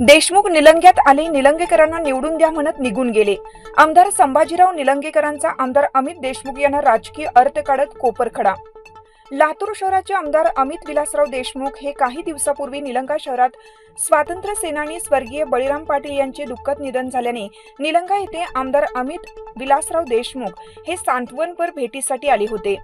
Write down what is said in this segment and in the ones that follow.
देशमुख निलंग्यात आले निलंगेकरांना निवडून द्या म्हणत निघून गेले. आमदार संभाजीराव निलंगेकरांचा आमदार अमित देशमुख यांना राजकीय अर्थ काढत कोपरखडा लातूर शहराचे आमदार अमित विलासराव देशमुख हे काही दिवसापूर्वी निलंगा शहरात स्वातंत्र्य सेनानी स्वर्गीय बळीराम पाटील यांचे दुःखद निधन झाल्याने निलंगा येथे आमदार अमित विलासराव देशमुख हे सांत्वनपर भेटीसाठी आले होते.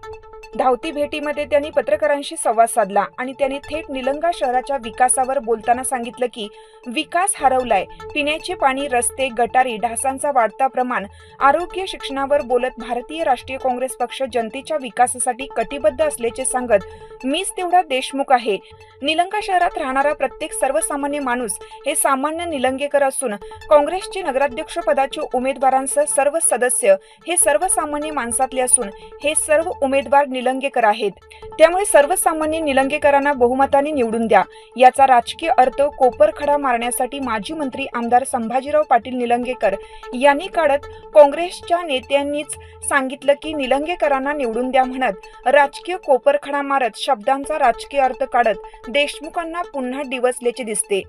धावती भेटीमध्ये त्यांनी पत्रकारांशी संवाद साधला आणि त्यांनी थेट निलंगा शहराच्या विकासावर बोलताना सांगितलं की विकास हरवलाय. पिण्याचे पाणी रस्ते गटारी ढासांचा वाढता प्रमाण आरोग्य शिक्षणावर बोलत भारतीय राष्ट्रीय काँग्रेस पक्ष जनतेच्या विकासासाठी कटिबद्ध असल्याचे सांगत मीच तेवढा देशमुख आहे. निलंगा शहरात राहणारा प्रत्येक सर्वसामान्य माणूस हे सामान्य निलंगेकर असून काँग्रेसचे नगराध्यक्ष पदाचे उमेदवारांसह सर्व सदस्य हे सर्वसामान्य माणसातले असून हे सर्व उमेदवार निलंगेकर आहेत. त्यामुळे सर्वसामान्य निलंगेकरांना बहुमताने निवडून द्या. याचा राजकीय अर्थ कोपरखडा मारण्यासाठी माजी मंत्री आमदार संभाजीराव पाटील निलंगेकर यांनी काढत काँग्रेसच्या नेत्यांनीच सांगितलं की निलंगेकरांना निवडून द्या म्हणत राजकीय कोपरखडा मारत शब्दांचा राजकीय अर्थ काढत देशमुखांना पुन्हा डिवचल्याचे दिसते.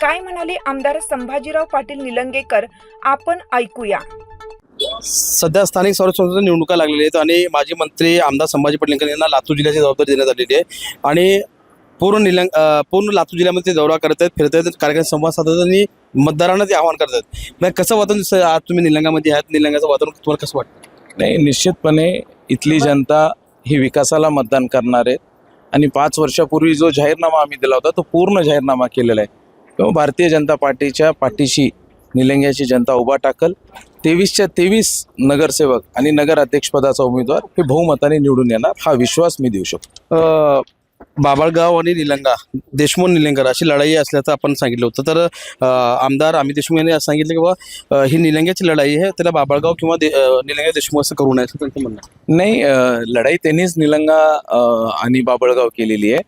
काय म्हणाले आमदार संभाजीराव पाटील निलंगेकर? आपण ऐकूया. सध्या स्थानिक स्वराज्य निवडणुका लागलेल्या आहेत आणि माजी मंत्री आमदार संभाजी पाटील यांना लातूर जिल्ह्याची जबाबदारी देण्यात आलेली आहे. आणि पूर्ण निलंग पूर्ण लातूर जिल्ह्यामध्ये ते दौरा करत आहेत फिरत आहेत कार्यक्रम संवाद साधत आणि मतदारांना ते आवाहन करतात मग कसं वातावरण दिसतं आज तुम्ही निलंगामध्ये आहात. निलंगाचं वातावरण तुम्हाला कसं वाटतं? नाही निश्चितपणे इथली जनता ही विकासाला मतदान करणार आहे. आणि पाच वर्षापूर्वी जो जाहीरनामा आम्ही दिला होता तो पूर्ण जाहीरनामा केलेला आहे. किंवा भारतीय जनता पार्टीच्या पाठीशी निलंग्याची जनता उभा टाकल. तेवीसच्या तेवीस नगरसेवक आणि नगर अध्यक्षपदाचा उमेदवार हे बहुमताने निवडून येणार हा विश्वास मी देऊ शकतो. बाबळगाव आणि निलंगा देशमुख निलंगर अशी लढाई असल्याचं आपण सांगितलं होतं. तर आमदार अमित देशमुख यांनी असं सांगितलं की बाबा ही निलंग्याची लढाई आहे त्याला बाबळगाव किंवा दे- निलंगा देशमुख असं करू नये असं त्यांचं म्हणणं. नाही लढाई त्यांनीच निलंगा आणि बाबळगाव केलेली आहे.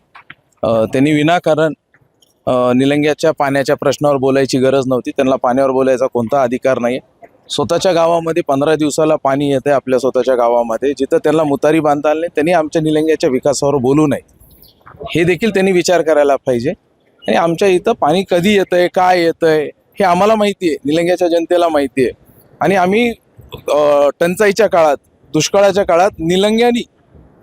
त्यांनी विनाकारण निलंग्याच्या पाण्याच्या प्रश्नावर बोलायची गरज नव्हती. त्यांना पाण्यावर बोलायचा कोणता अधिकार नाही स्वतःच्या गावामध्ये पंधरा दिवसाला पाणी येते आपल्या स्वतःच्या गावामध्ये. जिथं त्यांना मुतारी बांधता आली नाही त्यांनी आमच्या निलंग्याच्या विकासावर बोलू नये. हे देखील त्यांनी विचार करायला पाहिजे. आणि आमच्या इथं पाणी कधी येतंय काय येतंय हे आम्हाला माहिती आहे निलंग्याच्या जनतेला माहिती आहे आणि आम्ही टंचाईच्या काळात दुष्काळाच्या काळात निलंग्यानी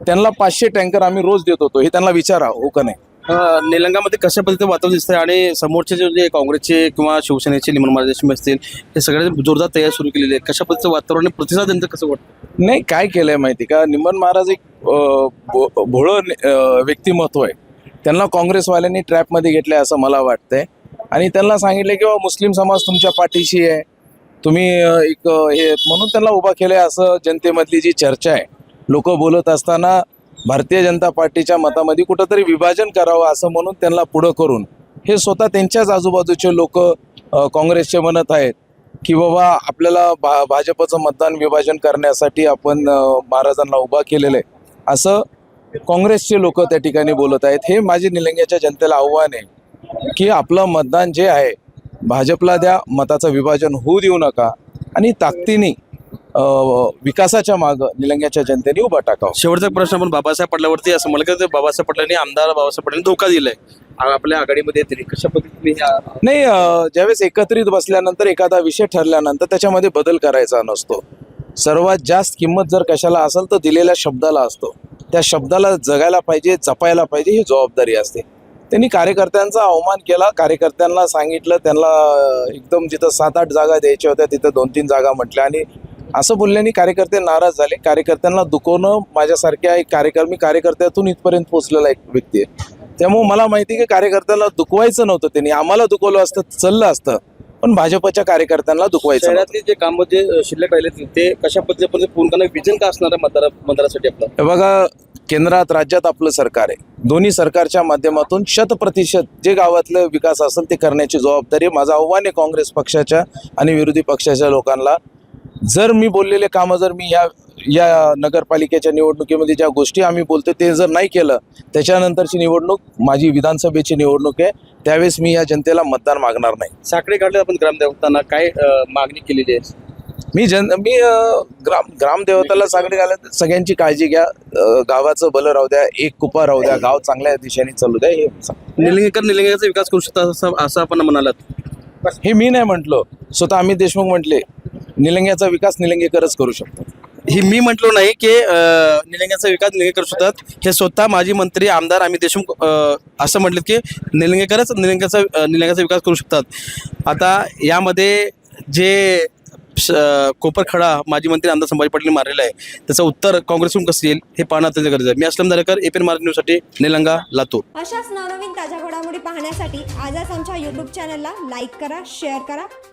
त्यांना पाचशे टँकर आम्ही रोज देत होतो. हे त्यांना विचारा हो का नाही? निलंगामध्ये कशा पद्धतीचं वातावरण दिसतंय आणि समोरचे जे जे काँग्रेसचे किंवा शिवसेनेचे निमन महादेशमी असतील हे सगळ्या जोरदार तयारी सुरू केलेली आहे कशा पद्धतीचं वातावरण आणि प्रतिसाद यांचं कसं वाटतं? नाही काय केलंय माहिती का? निमन महाराज एक भो- भोळं व्यक्तिमत्व आहे. त्यांना काँग्रेसवाल्यांनी ट्रॅपमध्ये घेतलंय असं मला वाटतंय. आणि त्यांना सांगितलं की मुस्लिम समाज तुमच्या पाठीशी आहे. तुम्ही एक हे म्हणून त्यांना उभा केलंय असं जनतेमधली जी चर्चा आहे. लोक बोलत असताना भारतीय जनता पार्टीच्या मतामध्ये कुठंतरी विभाजन करावं असं म्हणून त्यांना पुढं करून हे स्वतः त्यांच्याच आजूबाजूचे लोक काँग्रेसचे म्हणत आहेत की बाबा आपल्याला भा भाजपचं मतदान विभाजन करण्यासाठी आपण महाराजांना उभा केलेलं आहे. असं काँग्रेसचे लोक त्या ठिकाणी बोलत आहेत. हे माझे निलंग्याच्या जनतेला आव्हान आहे की आपलं मतदान जे आहे भाजपला द्या मताचं विभाजन होऊ देऊ नका. आणि ताकदीने विकासाच्या मागं निलंग्याच्या जनतेने उभा टाकावं. शेवटचा प्रश्न आपण बाबासाहेब पटलावरती असं म्हणलं की बाबासाहेब पटलांनी आमदार बाबासाहेब पटलांनी धोका दिलाय. आपल्या आघाडीमध्ये कशा पद्धतीने नाही ज्यावेळेस एकत्रित बसल्यानंतर एखादा विषय ठरल्यानंतर त्याच्यामध्ये बदल करायचा नसतो. सर्वात जास्त किंमत जर कशाला असेल तर दिलेल्या शब्दाला असतो. त्या शब्दाला जगायला पाहिजे जपायला पाहिजे ही जबाबदारी असते. त्यांनी कार्यकर्त्यांचा अवमान केला कार्यकर्त्यांना सांगितलं त्यांना एकदम जिथं सात आठ जागा द्यायच्या होत्या तिथं दोन तीन जागा म्हटल्या आणि असं बोलल्याने कार्यकर्ते नाराज झाले. कार्यकर्त्यांना दुखवणं माझ्यासारख्या एक कार्यक्रम मी कार्यकर्त्यातून इथपर्यंत पोहोचलेला एक व्यक्ती आहे. त्यामुळे मला माहिती आहे की कार्यकर्त्याला दुखवायचं नव्हतं त्यांनी. आम्हाला दुखवलं असतं चाललं असतं. पण भाजपच्या कार्यकर्त्यांना दुखवायचं. शहरातले जे काम जे शिल्लक राहिले ते कशा पद्धतीने पूर्ण करणं विजन का असणार आहे मतदारा मतदारासाठी आपलं? हे बघा केंद्रात राज्यात आपलं सरकार आहे. दोन्ही सरकारच्या माध्यमातून शत प्रतिशत जे गावातलं विकास असेल ते करण्याची जबाबदारी. माझं आव्हान आहे काँग्रेस पक्षाच्या आणि विरोधी पक्षाच्या लोकांना. जर मी बोललेले कामं जर मी या या नगरपालिकेच्या निवडणुकीमध्ये ज्या गोष्टी आम्ही बोलतो ते जर नाही केलं त्याच्यानंतरची निवडणूक माझी विधानसभेची निवडणूक आहे त्यावेळेस मी या जनतेला मतदान मागणार नाही. साखळे काढले आपण ग्रामदेवतांना काय मागणी केलेली आहे? मी जन मी ग्राम ग्रामदेवताला सांगणे घालत सगळ्यांची काळजी घ्या गावाचं भलं राहू द्या एक कुपा राहू द्या गाव चांगल्या दिशेने चालू द्या हे निलंगेकर निलंगेचा विकास करू शकतात असं असं आपण म्हणालात. हे मी नाही म्हटलो स्वतः अमित देशमुख म्हटले निलंग्याचा विकास निलंगेकरच करू शकतात. ही मी म्हटलो नाही की निलंग्याचा विकास निलंगे करू शकतात. हे स्वतः माजी मंत्री आमदार अमित देशमुख असं म्हटलेत की निलंगेकरच निलंग्याचा निलंग्याचा विकास करू शकतात. आता यामध्ये जे कोपरखडा माजी मंत्री आमदार संभाजी पाटील मारलेला आहे त्याचं उत्तर काँग्रेसकडून कसं येईल हे पाहणं अत्यंत गरजेचं आहे. मी असलम दरेकर एपीएन मार्ग न्यूजसाठी निलंगा लातूर. अशाच नवनवीन ताज्या घडामोडी पाहण्यासाठी आजच आमच्या यूट्यूब चॅनलला लाईक करा शेअर करा.